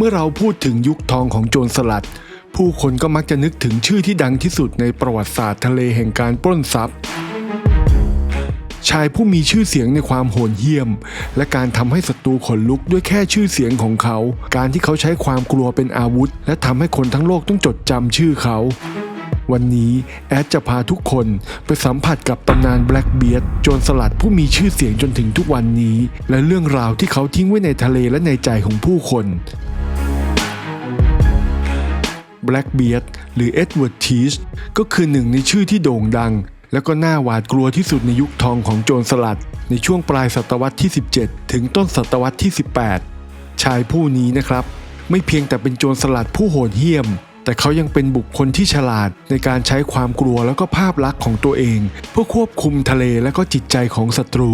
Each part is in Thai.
เมื่อเราพูดถึงยุคทองของโจรสลัด ผู้คนก็มักจะนึกถึงชื่อที่ดังที่สุดในประวัติศาสตร์ทะเลแห่งการปล้นทรัพย์ ชายผู้มีชื่อเสียงในความโหดเหี้ยม และการทำให้ศัตรูขนลุกด้วยแค่ชื่อเสียงของเขา การที่เขาใช้ความกลัวเป็นอาวุธ และทำให้คนทั้งโลกต้องจดจำชื่อเขาวันนี้แอดจะพาทุกคนไปสัมผัสกับตำนานแบล็กเบียดโจรสลัดผู้มีชื่อเสียงจนถึงทุกวันนี้ และเรื่องราวที่เขาทิ้งไว้ในทะเลและในใจของผู้คน Blackbeard หรือเอ็ดเวิร์ดทีชก็คือหนึ่งในชื่อที่โด่งดัง และก็น่าหวาดกลัวที่สุดในยุคทองของโจรสลัด ในช่วงปลายศตวรรษที่ 17 ถึงต้นศตวรรษที่ 18 ชายผู้นี้นะครับ ไม่เพียงแต่เป็นโจรสลัดผู้โหดเหี้ยม แต่เขายังเป็นบุคคลที่ฉลาดในการใช้ความกลัวแล้วก็ภาพลักษณ์ของตัวเอง เพื่อควบคุมทะเลและก็จิตใจของศัตรู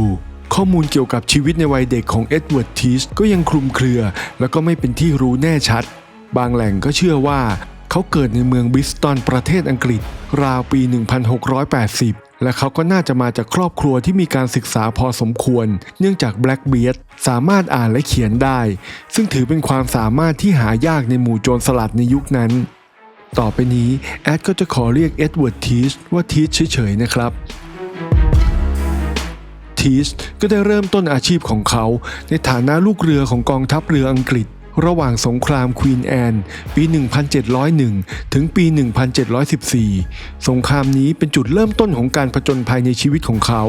ข้อมูลเกี่ยวกับชีวิตในวัยเด็กของเอ็ดเวิร์ดทีชก็ยังคลุมเครือ แล้วก็ไม่เป็นที่รู้แน่ชัด บางแหล่งก็เชื่อว่า เขาเกิดในเมืองบิสตันประเทศอังกฤษ ราวปี 1680 และเขาก็น่าจะมาจากครอบครัวที่มีการศึกษาพอสมควร เนื่องจากแบล็กเบียดสามารถอ่านและเขียนได้ ซึ่งถือเป็นความสามารถที่หายากในหมู่โจรสลัดในยุคนั้นต่อไปนี้ แอดก็จะขอเรียกเอ็ดเวิร์ดทีชว่าทีชเฉยๆนะครับ ทีสก็ได้เริ่มต้นอาชีพของเขา ในฐานะลูกเรือของกองทัพเรืออังกฤษ ระหว่างสงครามควีนแอนปี 1701 ถึงปี 1714 สงครามนี้เป็นจุดเริ่มต้นของการผจญภัยในชีวิตของเขา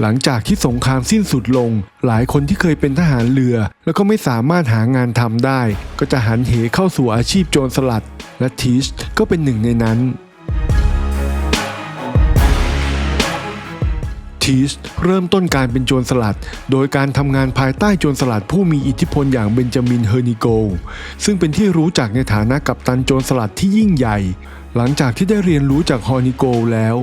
หลังจากที่สงครามสิ้นสุดลง หลายคนที่เคยเป็นทหารเรือ แล้วก็ไม่สามารถหางานทำได้ ก็จะหันเหเข้าสู่อาชีพโจรสลัด และทีสก็เป็นหนึ่งในนั้น ทีสเริ่มต้นการเป็นโจรสลัด โดยการทำงานภายใต้โจรสลัดผู้มีอิทธิพลอย่างเบนจามินเฮอร์นิโก ซึ่งเป็นที่รู้จักในฐานะกัปตันโจรสลัดที่ยิ่งใหญ่ หลังจากที่ได้เรียนรู้จากฮอร์นิโกแล้ว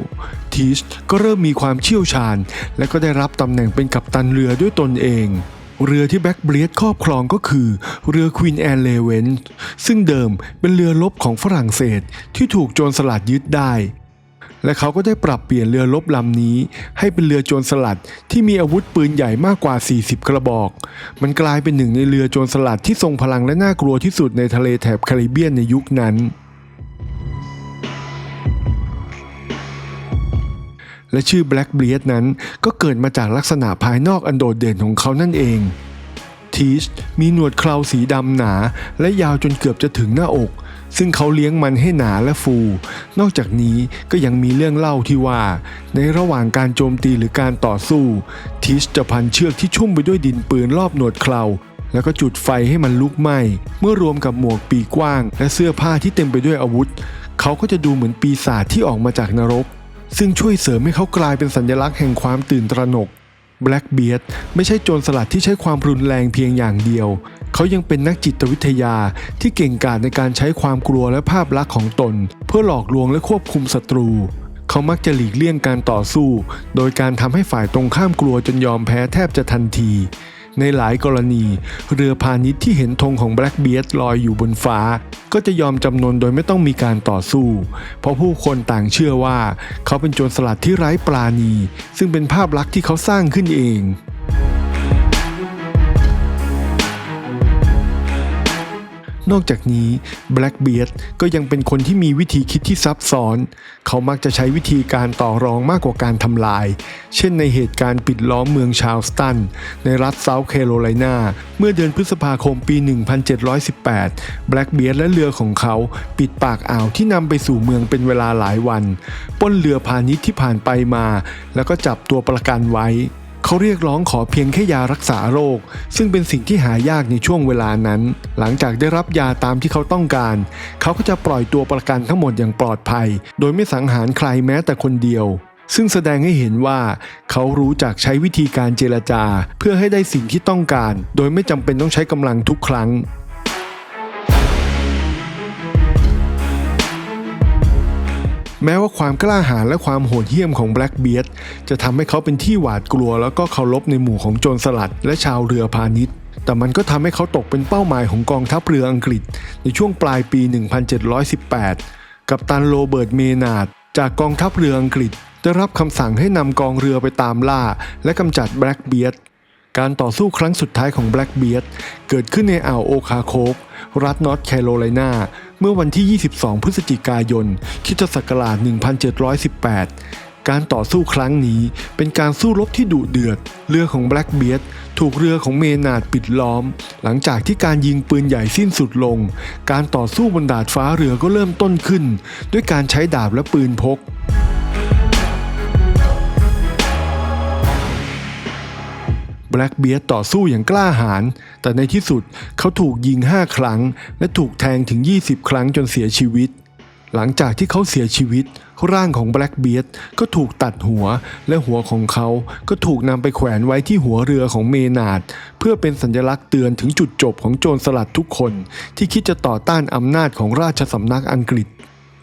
ทีสก็เริ่มมีความเชี่ยวชาญ และก็ได้รับตำแหน่งเป็นกัปตันเรือด้วยตนเองเรือที่แบ็กเบียดครอบครองก็คือเรือควีนแอนเลเวนซึ่งเดิมเป็นเรือรบของฝรั่งเศสที่ถูกโจรสลัดยึดได้ และเขาก็ได้ปรับเปลี่ยนเรือรบลำนี้ ให้เป็นเรือโจรสลัดที่มีอาวุธปืนใหญ่มากกว่า 40 กระบอก มันกลายเป็นหนึ่งในเรือโจรสลัดที่ทรงพลังและน่ากลัวที่สุดในทะเลแถบแคริบเบียนในยุคนั้นและชื่อ Black b l a d นั้นก็เกิดมาจากลักษณะภายนอกอันโดดเด่นของเขานั่นเอง ทีชมีหนวดเคราสีดำหนาและยาวจนเกือบจะถึงหน้าอก ซึ่งเขาเลี้ยงมันให้หนาและฟู นอกจากนี้ก็ยังมีเรื่องเล่าที่ว่า ในระหว่างการโจมตีหรือการต่อสู้ทีชจะพันเชือกที่ชุ่มไปด้วยดินปืนรอบหนวดเคราแล้วก็จุดไฟให้มันลุกไหม้ เมื่อรวมกับหมวกปีกกว้าง และเสื้อผ้าที่เต็มไปด้วยอาวุธ เขาก็จะดูเหมือนปีศาจที่ออกมาจากนรก ซึ่งช่วยเสริมให้เขากลายเป็นสัญลักษณ์แห่งความตื่นตระหนก Blackbeard ไม่ใช่โจรสลัดที่ใช้ความรุนแรงเพียงอย่างเดียว เขายังเป็นนักจิตวิทยาที่เก่งกาจในการใช้ความกลัวและภาพลักษณ์ของตน เพื่อหลอกลวงและควบคุมศัตรู เขามักจะหลีกเลี่ยงการต่อสู้ โดยการทำให้ฝ่ายตรงข้ามกลัวจนยอมแพ้แทบจะทันทีในหลายกรณี เรือพาณิชย์ที่เห็นธงของ Blackbeard ลอยอยู่บนฟ้า ก็จะยอมจำนนโดยไม่ต้องมีการต่อสู้ เพราะผู้คนต่างเชื่อว่า เขาเป็นโจรสลัดที่ไร้ปราณี ซึ่งเป็นภาพลักษณ์ที่เขาสร้างขึ้นเอง นอกจากนี้ Blackbeard ก็ยังเป็นคนที่มีวิธีคิดที่ซับซ้อน เขามักจะใช้วิธีการต่อรองมากกว่าการทำลาย เช่นในเหตุการณ์ปิดล้อมเมืองชาลสตัน ในรัฐเซาท์แคโรไลนาเมื่อเดือนพฤษภาคมปี 1718 Blackbeard และเรือของเขาปิดปากอ่าวที่นำไปสู่เมืองเป็นเวลาหลายวัน ป้นเรือพาณิชย์ที่ผ่านไปมา แล้วก็จับตัวประกันไว้ เขาเรียกร้องขอเพียงแค่ยารักษาโรค ซึ่งเป็นสิ่งที่หายากในช่วงเวลานั้น หลังจากได้รับยาตามที่เขาต้องการ เขาก็จะปล่อยตัวประกันทั้งหมดอย่างปลอดภัย โดยไม่สังหารใครแม้แต่คนเดียว ซึ่งแสดงให้เห็นว่า เขารู้จักใช้วิธีการเจรจา เพื่อให้ได้สิ่งที่ต้องการ โดยไม่จำเป็นต้องใช้กำลังทุกครั้ง แม้ว่าความกล้าหาญและความโหดเหี้ยมของ Blackbeard จะทำให้เขาเป็นที่หวาดกลัวแล้วก็เคารพในหมู่ของโจรสลัดและชาวเรือพาณิชย์ แต่มันก็ทำให้เขาตกเป็นเป้าหมายของกองทัพเรืออังกฤษ ในช่วงปลายปี 1718 กัปตันโรเบิร์ตเมนาร์ดจากกองทัพเรืออังกฤษได้รับคำสั่งให้นำกองเรือไปตามล่า และกำจัด Blackbeard ก การต่อสู้ครั้งสุดท้ายของ Blackbeard เกิดขึ้นในอ่าวโอคาโคก รัฐนอร์ทแคโรไลนา เมื่อวันที่ 22 พฤศจิกายนคริสตศักราช 1718 การต่อสู้ครั้งนี้เป็นการสู้รบที่ดุเดือด เรือของ Blackbeard ถูกเรือของเมนาดปิดล้อม หลังจากที่การยิงปืนใหญ่สิ้นสุดลง การต่อสู้บนดาดฟ้าเรือก็เริ่มต้นขึ้น ด้วยการใช้ดาบและปืนพก แบล็กเบียต่อสู้อย่างกล้าหาญแต่ในที่สุดเขาถูกยิง 5 ครั้ง และถูกแทงถึง 20 ครั้งจนเสียชีวิต หลังจากที่เขาเสียชีวิต ร่างของแบล็กเบียร์ก็ถูกตัดหัว และหัวของเขาก็ถูกนำไปแขวนไว้ที่หัวเรือของเมนาด เพื่อเป็นสัญลักษณ์เตือนถึงจุดจบของโจรสลัดทุกคน ที่คิดจะต่อต้านอำนาจของราชสำนักอังกฤษ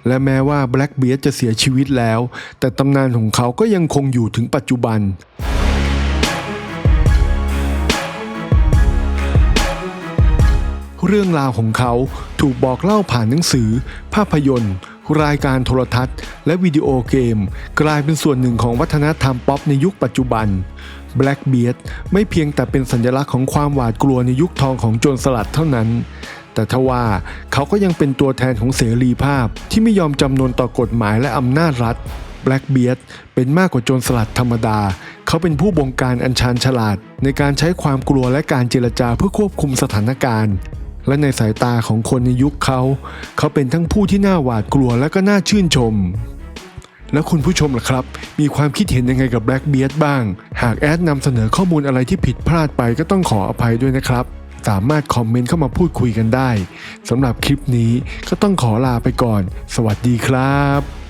และแม้ว่าแบล็กเบียจะเสียชีวิตแล้ว แต่ตำนานของเขาก็ยังคงอยู่ถึงปัจจุบัน เรื่องราวของเขาถูกบอกเล่าผ่านหนังสือ ภาพยนตร์ รายการโทรทัศน์ และวิดีโอเกม กลายเป็นส่วนหนึ่งของวัฒนธรรมป๊อปในยุคปัจจุบัน Blackbeard ไม่เพียงแต่เป็นสัญลักษณ์ของความหวาดกลัวในยุคทองของโจรสลัดเท่านั้น แต่ทว่าเขาก็ยังเป็นตัวแทนของเสรีภาพที่ไม่ยอมจำนนต่อกฎหมายและอำนาจรัฐ Blackbeard เป็นมากกว่าโจรสลัดธรรมดา เขาเป็นผู้บงการอัญชานฉลาด ในการใช้ความกลัวและการเจรจาเพื่อควบคุมสถานการณ์ และในสายตาของคนในยุคเขา เขาเป็นทั้งผู้ที่น่าหวาดกลัวและก็น่าชื่นชม แล้วคุณผู้ชมล่ะครับ มีความคิดเห็นยังไงกับ Blackbeard บ้าง หากแอดนำเสนอข้อมูลอะไรที่ผิดพลาดไปก็ต้องขออภัยด้วยนะครับ สามารถคอมเมนต์เข้ามาพูดคุยกันได้สำหรับคลิปนี้ก็ต้องขอลาไปก่อน สวัสดีครับ